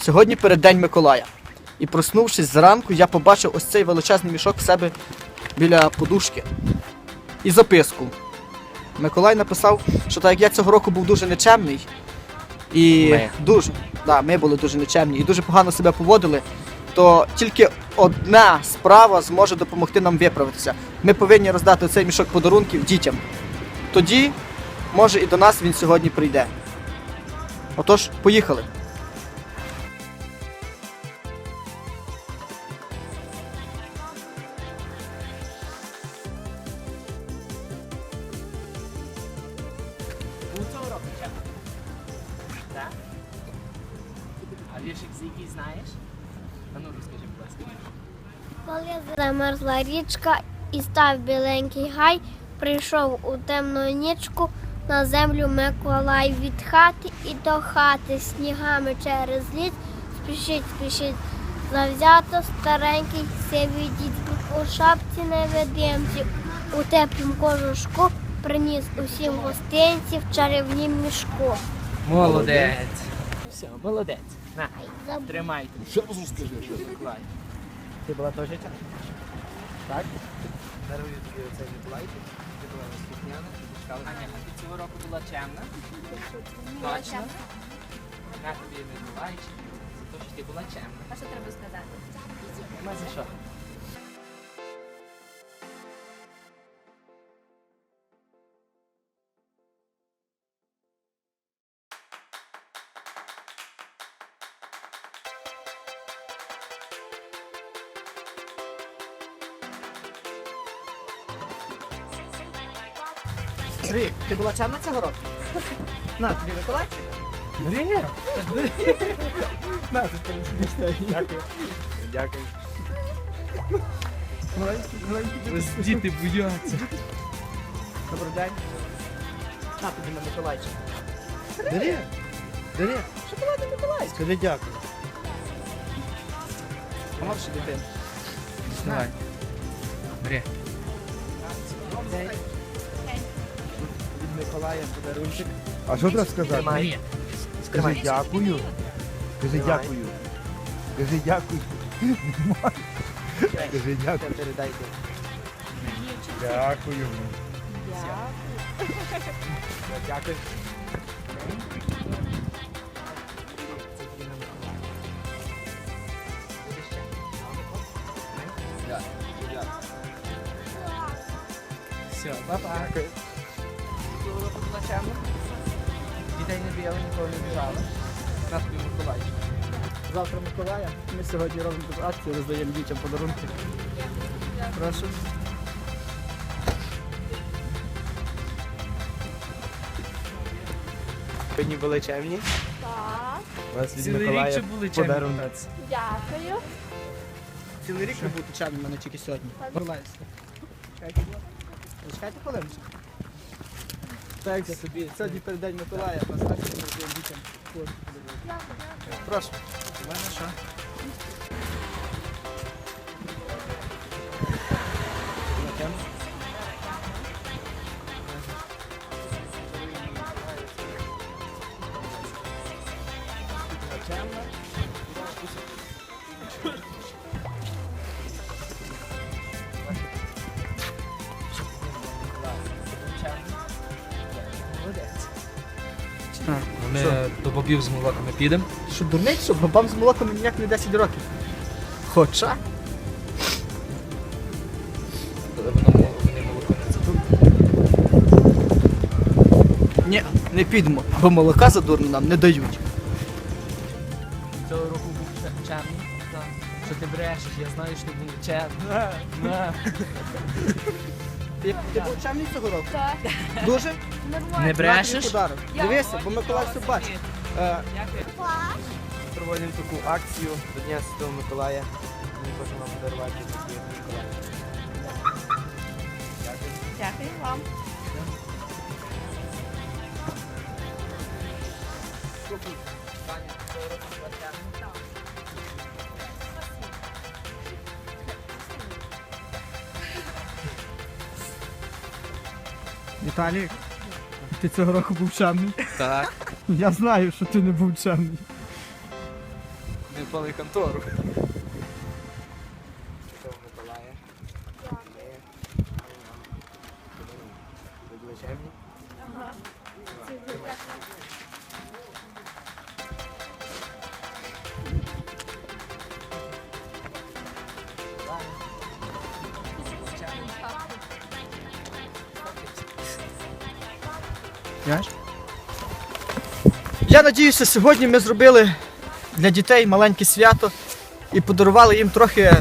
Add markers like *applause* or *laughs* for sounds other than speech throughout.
Сьогодні переддень Миколая. І проснувшись зранку, я побачив ось цей величезний мішок в себе біля подушки. І записку. Миколай написав, що так як я цього року був дуже нечемний. І Ми. дуже, да, ми були дуже нечемні і дуже погано себе поводили, то тільки одна справа зможе допомогти нам виправитися. Ми повинні роздати цей мішок подарунків дітям. Тоді, може, і до нас він сьогодні прийде. Отож, поїхали. А віршик з який знаєш? А ну розкажи, будь ласка. Коли замерзла річка і став біленький гай, прийшов у темну нічку на землю Миколай від хати і до хати снігами через ліс. Спішить, спішить завзято старенький сивий дід у шапці невидимці, у теплім кожушку приніс усім гостинців в чарівнім мішку. Молодець. Все, молодець. На, тримайте. Ще разу скажи. Миколай. Ти була теж ця? Так? Дарую тобі оцей Миколайчик. Ти була ти чекала. Аня, а ти цього року була чемна? Точно? На тобі Миколайчик. За те, що ти була чемна. А що треба сказати? Ми за що. Сергій, ти була чемна цього року? На, тобі Миколайчик. Бери. На, ти тобі Дякую. Дякую. Маленький. Діти бояться. Добрий день. На тобі на Миколайчик. Бери. Бери. Шоколадний Миколай. Скажи дякую. Помовши дитину. Давай. Бери. Від Миколая подарунчик. А що треба сказати? Тримай. Скажи дякую. Тримай. дякую. Скажи дякую. Скажи дякую. Передайте. Дякую. Дякую. Все, папа. Цього року була. Дітей не бігали, нікого не біжали. На тобі Миколайчик. Завтра Миколая. Ми сьогодні робимо таку акцію, роздаємо дітям подарунки. Прошу. Сьогодні були чемні. Так, У вас від Миколая подарунок. дякую. Цілий рік не бути чемним, а не тільки сьогодні. Миколаївська. Чекайте, будь ласка. Чекайте хвилиночку. Так, собі. Сьогодні передень Миколая, у нас акція роздаємо дітям. Прошу. У мене що? Бобів з молоками підемо. Що дурний, що бабам з молоком ніяк не 10 років. Хоча. Воно вони молоко не задуть. Ні, не підемо, бо молока задурно нам не дають. Цього року був чемний. Що ти брешеш, я знаю, що ти був чемний. Ти, ти був чемний цього року? Так, Дуже? нормально. Не брешеш? подарок. Дивися, бо Миколай все бачить. Е, Проводимо таку акцію до Дня Святого Миколая. Ми хочемо вам подарувати такі Миколая. Дякую вам. Віталій, ти цього року був чемний. Так. *laughs* Я знаю, що ти не був чемний. відпали контору. Святого Я надіюся, сьогодні ми зробили для дітей маленьке свято і подарували їм трохи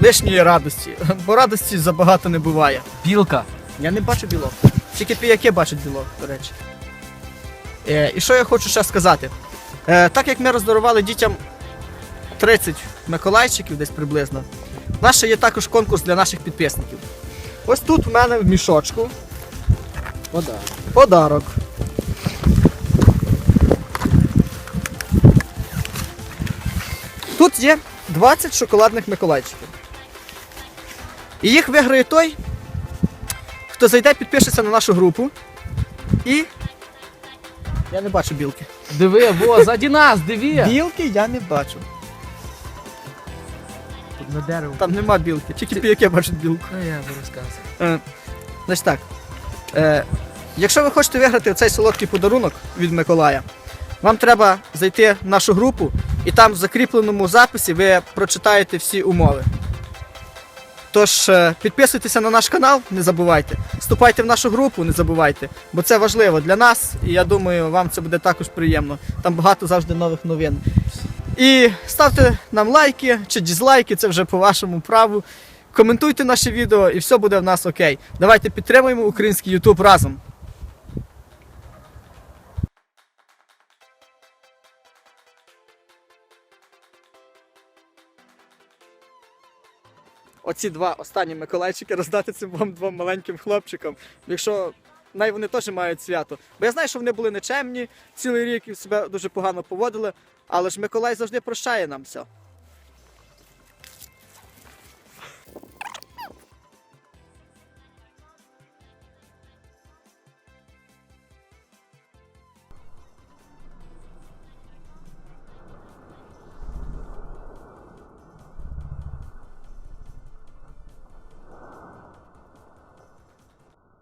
лишньої радості, *laughs* бо радості забагато не буває. Білка. Я не бачу білок. Тільки піяки бачать білок, до речі. Е, і що я хочу ще сказати? Е, так як ми роздарували дітям 30 миколайчиків десь приблизно, у нас ще є також конкурс для наших підписників. Ось тут в мене в мішочку Вода. подарок. Тут є 20 шоколадних миколайчиків. І їх виграє той, хто зайде, підпишеться на нашу групу. І. Я не бачу білки. Диви, во, заді нас, диви. Білки я не бачу. На дерево. Там нема білки, тільки піяки бачать білку. Ну я би розказую. Е, значить так. Е, якщо ви хочете виграти цей солодкий подарунок від Миколая, вам треба зайти в нашу групу і там в закріпленому записі ви прочитаєте всі умови. Тож е, підписуйтеся на наш канал, не забувайте. Вступайте в нашу групу, не забувайте, бо це важливо для нас, і я думаю, вам це буде також приємно. Там багато завжди нових новин. І ставте нам лайки чи дізлайки, це вже по вашому праву. Коментуйте наші відео і все буде в нас окей. Давайте підтримуємо український YouTube разом. Оці два останні Миколайчики роздати цим вам двом маленьким хлопчикам. Якщо най вони теж мають свято. Бо я знаю, що вони були нечемні цілий рік і себе дуже погано поводили, але ж Миколай завжди прощає нам все.